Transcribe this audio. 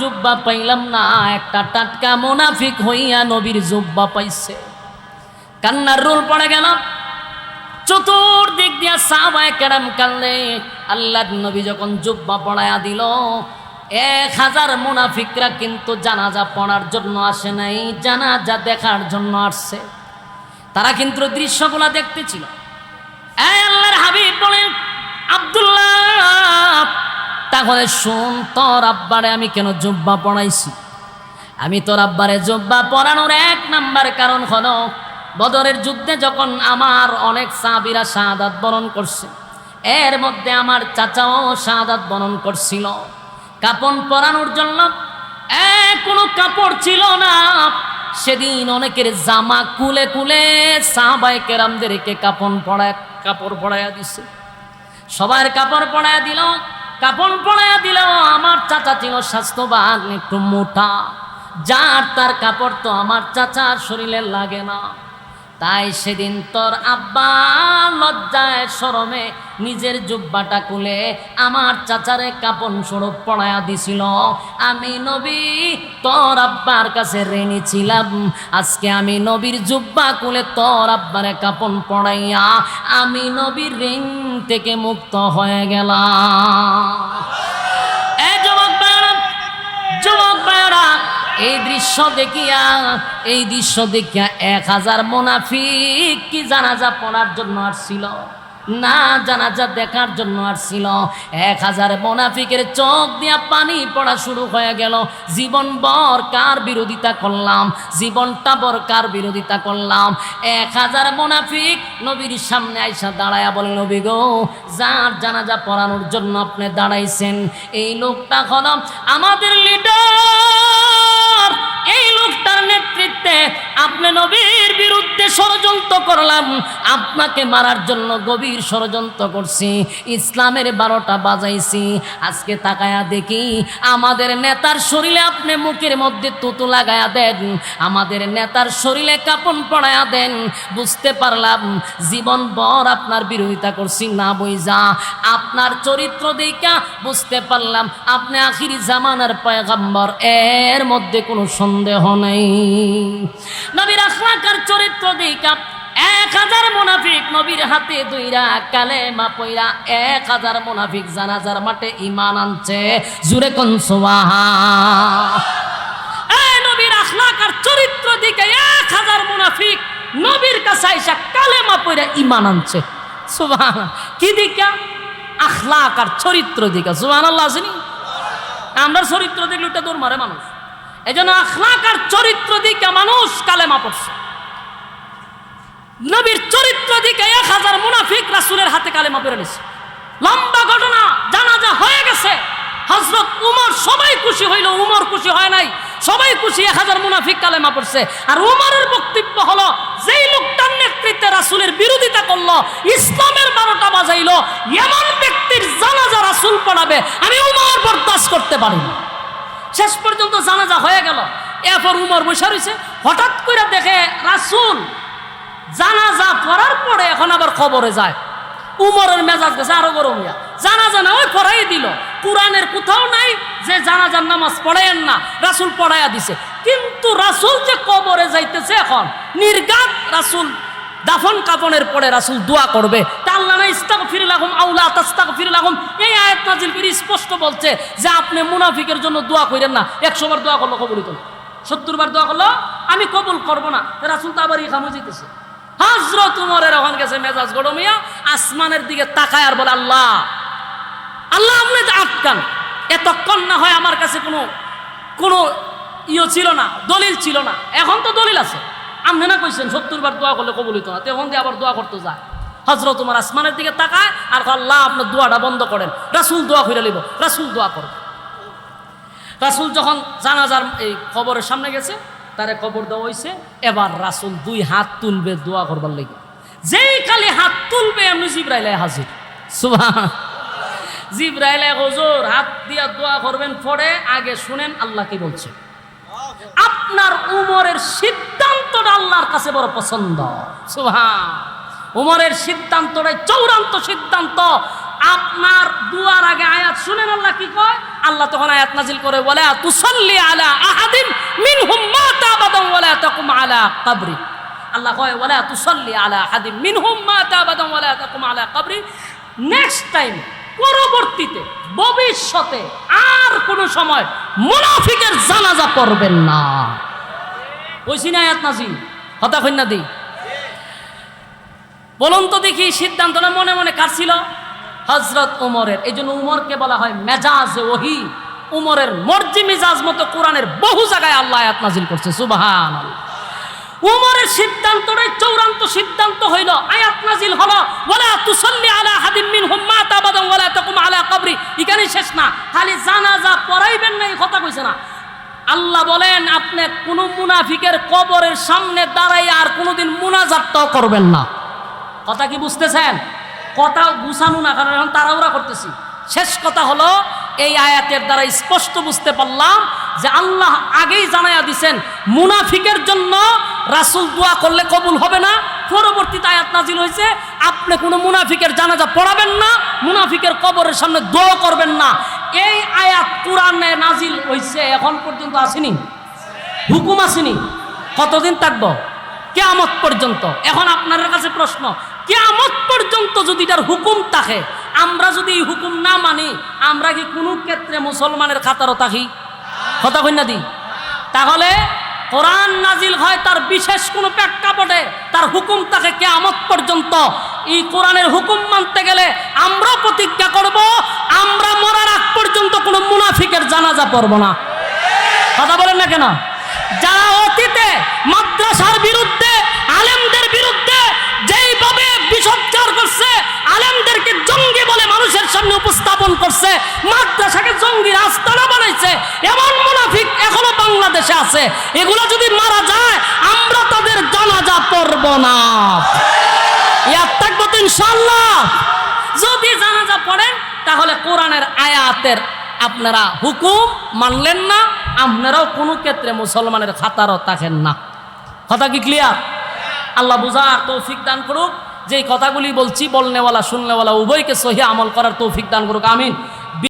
জুব্বা পাইলাম না, একটা টাটকা মোনাফিক হইয়া নবীর জুব্বা পাইছে। কান্নার রোল পড়ে গেল। চতুর্দিক দিয়া সাহাবায়ে কেরাম কান্দে আল্লাহ নবী যখন জুব্বা পড়ায়া দিল, এক হাজার মুনাফিকরা কিন্তু জানাজা পড়ার জন্য আসে নাই, জানাজা দেখার জন্য আসছে। তারা কিন্তু দৃশ্যগুলা দেখতেছিল আল্লাহর হাবিব বলেন, আব্দুল্লাহ তাহলে শুন, তোর আব্বারে আমি কেন জুব্বা পড়াইছি? আমি তোর আব্বারে জুব্বা পরানোর এক নাম্বার কারণ হলো, বদরের যুদ্ধে যখন আমার অনেক সাবিরা শাহাদাত বরণ করছে, এর মধ্যে আমার চাচাও শাহাদাত বরণ করছিল। কাপন পরানোর জন্য কোনো কাপড় ছিল না। সেদিন অনেকের জামা কুলে কুলে সাহাবাই কেরামদেরকে কাপন পড়ায়, কাপড় পড়াইয়া দিছে। সবার কাপড় পড়াইয়া দিল কাপড় পড়াইয়া দিল আমার চাচা ছিল স্বাস্থ্যবান, একটু মোটা। যার তার কাপড় তো আমার চাচার শরীরে লাগে না। তাই সেদিন তোর আব্বা লজ্জায় সরমে নিজের জুব্বাটা কুলে আমার চাচারে কাপন স্বরূপ পড়ায়া দিছিল। আমি নবী, তোর আব্বার কাছে ঋণী ছিলাম। আজকে আমি নবীর জুব্বা কুলে তোর আব্বারে কাপন পড়াইয়া আমি নবীর ঋণ থেকে মুক্ত হয়ে গেলাম। এ যুবক ভাইরা এই দৃশ্য দেখিয়া, এই দৃশ্য দেখিয়া এক হাজার মোনাফিক কি জানাজা পড়ার জন্য আসছিল? না জানাজা দেখার জন্য আসছিল। এক হাজার মোনাফিকের চোখ দিয়া পানি পড়া শুরু হয়ে গেল। জীবন বর কার বিরোধিতা করলাম? জীবনটা বর কার বিরোধিতা করলাম? এক হাজার মোনাফিক নবীর সামনে আইসা দাঁড়ায়া বলে, নবী গো, যার জানাজা পড়ানোর জন্য আপনি দাঁড়াইছেন, এই লোকটা হল আমাদের লিডার এই লোকটার নেতৃত্বে আপনি ষড়যন্ত্র করলাম, আপনাকে মারার জন্য গভীর ষড়যন্ত্র করছি, ইসলামের বারোটা বাজাইছি। আজকে তাকায়া দেখি, আমাদের নেতার শরীরে আপনি মুখের মধ্যে তুতু লাগায়া দেন, আমাদের নেতার শরীরে কাপন পড়ায়া দেন। বুঝতে পারলাম, জীবন বর আপনার বিরোধিতা করছি, না বইজা। আপনার চরিত্র দেখা বুঝতে পারলাম, আপনি আখিরি জামানার পয়গাম্বর, এর মধ্যে কোনো সন্দেহ নেই। নবীর আখলাকার চরিত্র দেখা এক হাজার মুনাফিক নবীর হাতে দুইরা কালেমা পইরা এক হাজার মুনাফিক জানাজার মাঠে ইমান আনছে। জুরে কোন সোয়াহা নবীর আখলাক আর চরিত্র দিকে এক হাজার মুনাফিক নবীর কাছে আইসা কালেমা পইরা ইমান আনছে। সুবাহ। কি দিকা? আখলাক আর চরিত্র দিকা। সুবাহ আল্লাহ আসেনি আমরা চরিত্র দেখলে ওটা দৌড় মারে মানুষ। এই জন্য আখলাক আর চরিত্র দিকে মানুষ কালেমা পড়ছে। নবীর চরিত্র দিকে এক হাজার মুনাফিক রাসুলের হাতে কালেমা পড়ে নিছে। লম্বা ঘটনা, জানাজা হয়ে গেছে। হজরত উমর সবাই খুশি হইল, উমর খুশি হয় নাই। সবাই খুশি, এক হাজার মুনাফিক কালেমা পড়ছে। আর উমরের বক্তব্য হলো, যেই লোকটার নেতৃত্বে রাসুলের বিরোধিতা করল, ইসলামের বারোটা বাজাইলো, এমন ব্যক্তির জানাজা রাসুল পড়াবে, আমি উমর বরদাস্ত করতে পারি শেষ পর্যন্ত জানাজা হয়ে গেল। এরপর উমর বসে রয়েছে হঠাৎ করে দেখে রাসুল জানাজা পড়ার পরে এখন আবার খবরে যায়। উমরের মেজাজ গেছে আরও গরম ইয়া জানাজা না ওই পড়াই দিল। কোরআনের কোথাও নাই যে জানাজার নামাজ পড়াইয়েন না, রাসুল পড়াইয়া দিছে। কিন্তু রাসুল যে কবরে যাইতেছে এখন, নির্গাত রাসুল দাফন কাপনের পরে রাসুল দোয়া করবে। আল্লাহ না ইস্তাক ফিরিলাহম আউলা তাস্তাক ফিরিলাহম এই আয়াত নাজিল করে স্পষ্ট বলছে যে আপনি মুনাফিকের জন্য দোয়া করেন না। একশো বার দোয়া করল কবুলিত সত্তর বার দোয়া করল, আমি কবুল করব না। রাসুল তো আবার ইখামে যেতেছে হজরত উমরের ওখান গেছে মেজাজ গরমিয়া আসমানের দিকে তাকায় আর বলে, আল্লাহ আল্লাহ আপনি আটকান এতক্ষণ না হয় আমার কাছে কোনো কোনো ইয়ে ছিল না, দলিল ছিল না। এখন তো দলিল আছে। আপনি না কইছেন সত্তর বার দোয়া করলে কবলিত না। তখন দিয়ে আবার দোয়া করতে যায়। হজরত তোমার আসমানের দিকে তাকায় আর আল্লাহ আপনার দোয়াটা বন্ধ করেন। রাসুল দোয়া করে নিব রাসুল দোয়া করবে রাসুল যখন জানাজার এই খবরের সামনে গেছে তারে কবর দেওয়া হয়েছে এবার রাসুল দুই হাত তুলবে দোয়া করবার লেগে। যেই খালি হাত তুলবে এমনি জিব্রাইলে হাজির। সুবাহ হজুর, হাত দিয়া দোয়া করবেন, পরে আগে শুনেন আল্লাহ কি বলছে। আপনার উমরের সিদ্ধান্তটা আল্লাহর কাছে বড় পছন্দ। সুবহান। উমরের সিদ্ধান্তটাই চৌরান্ত সিদ্ধান্ত। আপনার দুয়ার আগে আয়াত শুনেন আল্লাহ কি কয়? আল্লাহ তখন আয়াত নাজিল করে বলে তুসল্লি আলা আহাদিন মিনহুম মাতা আবাদান ওয়ালা তাকুম আলা কবরি। আল্লাহ কয়, ওয়ালা তুসল্লি আলা আহাদিন মিনহুম মাতা আবাদান ওয়ালা তাকুম আলা কবরি। নেক্সট টাইম পরবর্তীতে, ভবিষ্যতে আর কোনো সময় মুনাফিকের জানাজা পড়বেন না। ওইসি না আয়াত নাজিল। হতা কন্যা দিই বলুন তো দেখি সিদ্ধান্তটা মনে মনে কার ছিল? হজরত উমরের, এই জন্য উমরকে বলা হয় মেজাজ ওহি। উমরের মর্জি মেজাজ মতো কোরআনের বহু জায়গায় আল্লাহ আয়াত নাজিল করছে সুবাহান উমরের সিদ্ধান্তটাই চূড়ান্ত সিদ্ধান্ত হইল, আয়াত নাজিল হলো, ওয়ালা তুসাল্লি আলা হাদিম মিনহুম মাতা বাদাম ওয়ালা তাকুম আলা কবরি। এখানে শেষ না, খালি জানাজা পড়াইবেন না, এই কথা কইছে না। আল্লাহ বলেন, আপনি কোনো মুনাফিকের কবরের সামনে দাঁড়াই আর কোনোদিন মুনাজাতটাও করবেন না। কথা কি বুঝতেছেন? কথা গুছানো না, কারণ এখন তাড়াহুড়া করতেছি। শেষ কথা হলো, এই আয়াতের দ্বারা স্পষ্ট বুঝতে পারলাম যে আল্লাহ আগেই জানাইয়া দিছেন, মুনাফিকের জন্য রাসুল দোয়া করলে কবুল হবে না। পরবর্তীতে আয়াত নাজিল হয়েছে, আপনি কোনো মুনাফিকের জানাজা পড়াবেন না, মুনাফিকের কবরের সামনে দোয়া করবেন না। এই আয়াত কোরআনে নাজিল হয়েছে, এখন পর্যন্ত আসেনি। হুকুম আসেনি। কতদিন থাকব? কেয়ামত পর্যন্ত। এখন আপনার কাছে প্রশ্ন কেয়ামত পর্যন্ত যদি তার হুকুম থাকে, আমরা যদি এই হুকুম না মানি, আমরা কি কোনো ক্ষেত্রে মুসলমানের খাতারও থাকি কথা কন্যা দি? তাহলে কোরআন নাজিল হয় তার বিশেষ কোনো প্রেক্ষাপটে, তার হুকুম থাকে কেয়ামত পর্যন্ত। এই কোরআনের হুকুম মানতে গেলে আমরা প্রতিজ্ঞা করব, আমরা মরার আগ পর্যন্ত কোনো মুনাফিকের জানাজা পড়ব না। কথা বলেন না কেন? যারা অতীতে মাদ্রাসার বিরুদ্ধে, আলেমদের বিরুদ্ধে যেইভাবে বিষোচ্চার করছে, আলেমদেরকে জঙ্গি বলে মানুষের সামনে উপস্থাপন করছে, মাদ্রাসাকে জঙ্গি রাস্তানা বানাইছে, এমন মুনাফিক এখনও বাংলাদেশে আছে। এগুলো যদি মারা যায়, আমরা তাদের জানাজা পড়ব না। ইয়াদ থাকব তো ইনশাল্লাহ যদি জানাজা পড়েন, তাহলে কোরআনের আয়াতের আপনারা হুকুম মানলেন না আপনারাও কোনো ক্ষেত্রে মুসলমানের খাতারও থাকেন না। কথা কি ক্লিয়ার আল্লাহ বুঝার তৌফিক দান করুক। যেই কথাগুলি বলছি, বলনেওয়ালা শুনলেওয়ালা উভয়কে সহি আমল করার তৌফিক দান করুক। আমিন।